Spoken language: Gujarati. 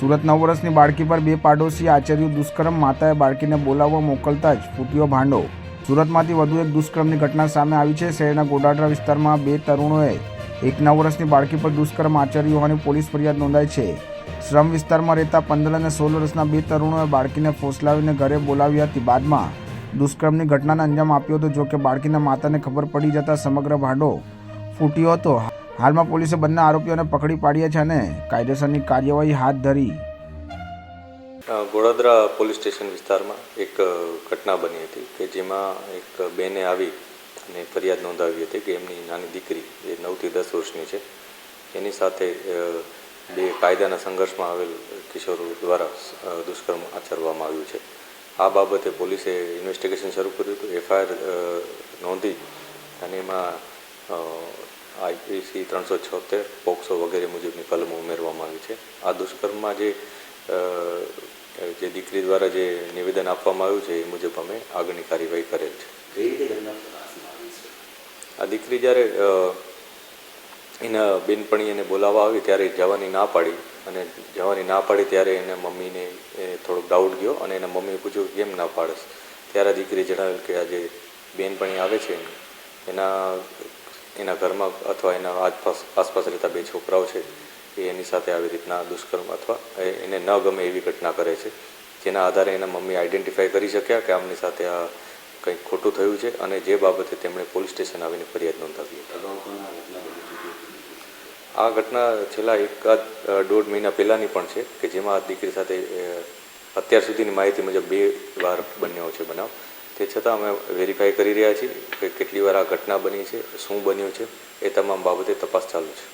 સુરત નવ વર્ષની બાળકી પર બે પાડોશી આચર્યું દુષ્કર્મ, માતાએ બાળકીને બોલાવવા મોકલતા જ ફૂટ્યો ભાંડો. સુરતમાંથી વધુ એક દુષ્કર્મની ઘટના સામે આવી છે. શહેરના ગોડાડરા વિસ્તારમાં બે તરુણોએ એક નવ વર્ષની બાળકી પર દુષ્કર્મ, આચર્યું હોવાની પોલીસ ફરિયાદ નોંધાઈ છે. શ્રમ વિસ્તારમાં રહેતા પંદર અને સોળ વર્ષના બે તરુણોએ બાળકીને ફોસલાવીને ઘરે બોલાવી હતી. બાદમાં દુષ્કર્મની ઘટનાને અંજામ આપ્યો હતો, જોકે બાળકીના માતાને ખબર પડી જતા સમગ્ર ભાંડો ફૂટ્યો હતો. હાલમાં પોલીસે બંને આરોપીઓને પકડી પાડ્યા છે અને કાયદેસરની કાર્યવાહી હાથ ધરી. ગોડાદરા પોલીસ સ્ટેશન વિસ્તારમાં એક ઘટના બની હતી કે જેમાં એક બેને આવી અને ફરિયાદ નોંધાવી હતી કે એમની નાની દીકરી, જે નવથી દસ વર્ષની છે, એની સાથે બે કાયદાના સંઘર્ષમાં આવેલ કિશોરો દ્વારા દુષ્કર્મ આચરવામાં આવ્યું છે. આ બાબતે પોલીસે ઇન્વેસ્ટિગેશન શરૂ કર્યું હતું. એફઆઈઆર નોંધી અને એમાં આઈપીસી ત્રણસો છોતેર પોક્સો વગેરે મુજબની કલમો ઉમેરવામાં આવી છે. આ દુષ્કર્મમાં જે જે દીકરી દ્વારા જે નિવેદન આપવામાં આવ્યું છે એ મુજબ અમે આગળની કાર્યવાહી કરેલ છે. આ દીકરી જ્યારે એના બેનપણી એને બોલાવવા આવી ત્યારે જવાની ના પાડી અને જવાની ના પાડી ત્યારે એને મમ્મીને થોડોક ડાઉટ ગયો અને એના મમ્મીએ પૂછ્યું કેમ ના પાડશ ત્યારે દીકરીએ જણાવ્યું કે આ જે બેનપણી આવે છે એના એના ઘરમાં અથવા એના આસપાસ આસપાસ રહેતા બે છોકરાઓ છે, એ એની સાથે આવી રીતના દુષ્કર્મ અથવા એને ન ગમે એવી ઘટના કરે છે. જેના આધારે એના મમ્મી આઈડેન્ટિફાઈ કરી શક્યા કે આમની સાથે આ કંઈક ખોટું થયું છે અને જે બાબતે તેમણે પોલીસ સ્ટેશન આવીને ફરિયાદ નોંધાવી આ ઘટના છેલ્લા એકાદ દોઢ મહિના પહેલાંની પણ છે કે જેમાં આ દીકરી સાથે અત્યાર સુધીની માહિતી મુજબ બે વાર બન્યો છે બનાવ. તે છતાં અમે વેરીફાઈ કરી રહ્યા છીએ કે કેટલી વાર આ ઘટના બની છે, શું બન્યું છે, એ તમામ બાબતે તપાસ ચાલુ છે.